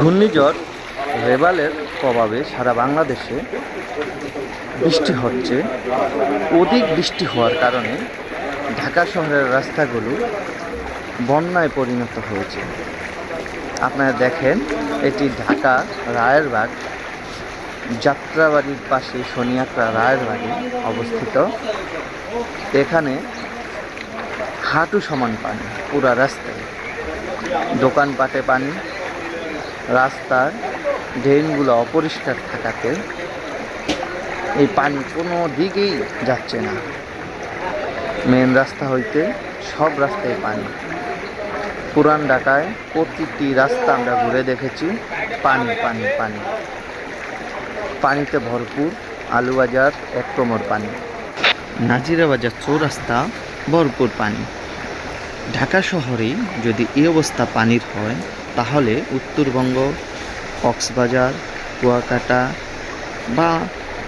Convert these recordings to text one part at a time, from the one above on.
ঘূর্ণিঝড় রেবালের প্রভাবে সারা বাংলাদেশে বৃষ্টি হচ্ছে। অধিক বৃষ্টি হওয়ার কারণে ঢাকা শহরের রাস্তাগুলো বন্যায় পরিণত হয়েছে। আপনারা দেখেন, এটি ঢাকা রায়েরবাগ, যাত্রাবাড়ির পাশে শনিয়াকড়া রায়েরবাড়ি অবস্থিত। এখানে হাঁটু সমান পানি, পুরা রাস্তায়। দোকানপাটে পানি রাস্তার ড্রেনগুলো অপরিষ্কার থাকাতে এই পানি কোনো দিকেই যাচ্ছে না। মেন রাস্তা হইতে সব রাস্তায় পানি। পুরান ঢাকায় প্রতিটি রাস্তা আমরা ঘুরে দেখেছি, পানি পানি পানি। পানিতে ভরপুর আলুবাজার এক কোমর পানি। নাজিরা বাজার চৌরাস্তা ভরপুর পানি। ঢাকা শহরেই যদি এ অবস্থা পানির হয়, তাহলে উত্তরবঙ্গ, কক্সবাজার, কুয়াকাটা বা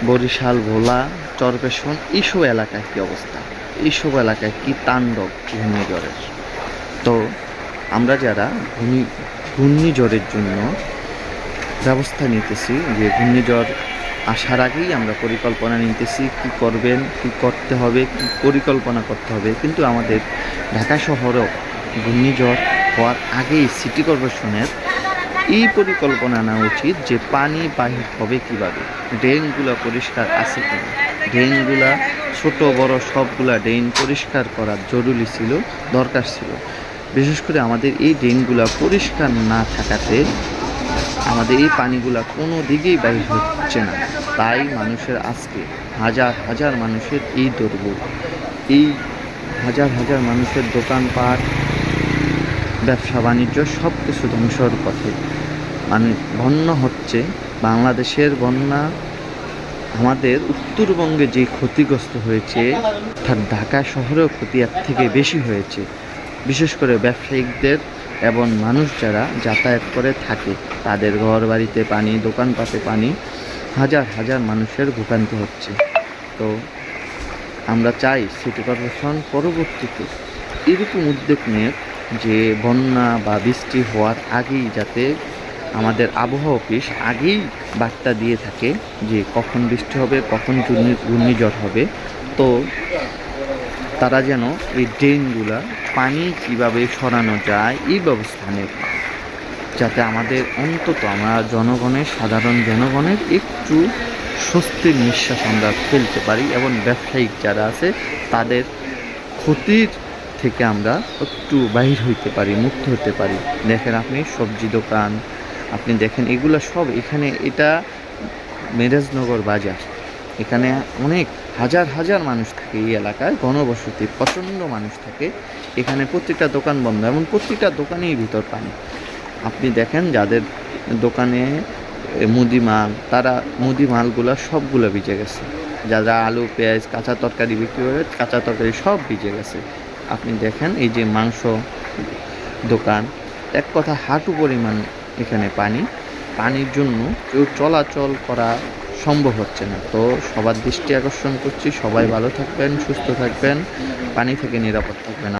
বরিশাল, ভোলা, চরপেশন এইসব এলাকায় কী অবস্থা? এইসব এলাকায় কী তাণ্ডব ঘূর্ণিঝড়ের? তো আমরা যারা ঘূর্ণি, ঘূর্ণিঝড়ের জন্য ব্যবস্থা নিতেছি যে ঘূর্ণিঝড় আসার আগেই আমরা পরিকল্পনা নিতেছি, কি করবেন, কি করতে হবে, কি পরিকল্পনা করতে হবে। কিন্তু আমাদের ঢাকা শহরেও ঘূর্ণিঝড় হওয়ার আগেই সিটি কর্পোরেশনের এই পরিকল্পনা নেওয়া উচিত যে পানি বাহির হবে কীভাবে, ড্রেনগুলো পরিষ্কার আছে কিনা। ড্রেনগুলা ছোট, বড় সবগুলা ড্রেন পরিষ্কার করা জরুরি ছিল, দরকার ছিল। বিশেষ করে আমাদের এই ড্রেনগুলো পরিষ্কার না থাকাতে আমাদের এই পানিগুলা কোনো দিকেই বাইর হচ্ছে না। তাই মানুষের আজকে হাজার হাজার মানুষের এই দুর্ভোগ এই হাজার হাজার মানুষের দোকানপাট, ব্যবসা বাণিজ্য সব কিছু ধ্বংসর পথে মানে বন্যা হচ্ছে। বাংলাদেশের বন্যা আমাদের উত্তরবঙ্গে যে ক্ষতিগ্রস্ত হয়েছে, অর্থাৎ ঢাকা শহরেও ক্ষতি এর থেকে বেশি হয়েছে। বিশেষ করে ব্যবসায়িকদের এবং মানুষ যারা যাতায়াত করে থাকে, তাদের ঘর বাড়িতে পানি, দোকানপাটে পানি, হাজার হাজার মানুষের ভোগান্তি হচ্ছে। তো আমরা চাই সিটি কর্পোরেশন পরবর্তীতে এরকম উদ্যোগ নিয়ে যে বন্যা বা বৃষ্টি হওয়ার আগেই যাতে আমাদের আবহাওয়া অফিস আগেই বার্তা দিয়ে থাকে যে কখন বৃষ্টি হবে, কখন ঘূর্ণিঝড় হবে। তো তারা যেন এই ড্রেনগুলা পানি কীভাবে সরানো যায়, এই ব্যবস্থা নেয়। যাতে আমাদের অন্তত আমরা জনগণের, সাধারণ জনগণের একটু স্বস্তির নিঃশ্বাস আমরা ফেলতে পারি এবং ব্যবসায়িক যারা আছে, তাদের ক্ষতির থেকে আমরা একটু বাহির হইতে পারি, মুক্ত হতে পারি। দেখেন আপনি সবজি দোকান, আপনি দেখেন এগুলো সব এখানে, এটা মেরাজনগর বাজার। এখানে অনেক হাজার হাজার মানুষ থাকে এই এলাকায়, ঘনবসতি, প্রচণ্ড মানুষ থাকে। এখানে প্রত্যেকটা দোকান বন্ধ এবং প্রত্যেকটা দোকানেই ভিতর পানি। আপনি দেখেন যাদের দোকানে মুদি মাল, তারা মুদি মালগুলো সবগুলো ভিজে গেছে। যারা আলু, পেঁয়াজ, কাঁচা তরকারি বিক্রি করে, কাঁচা তরকারি সব ভিজে গেছে। আপনি দেখেন এই যে মাংস দোকান, এক কথা হাঁটু পরিমাণ এখানে পানি। পানির জন্য কেউ চলাচল করা সম্ভব হচ্ছে না। তো সবার দৃষ্টি আকর্ষণ করছি। সবাই ভালো থাকবেন, সুস্থ থাকবেন, পানি থেকে নিরাপদ থাকবেন।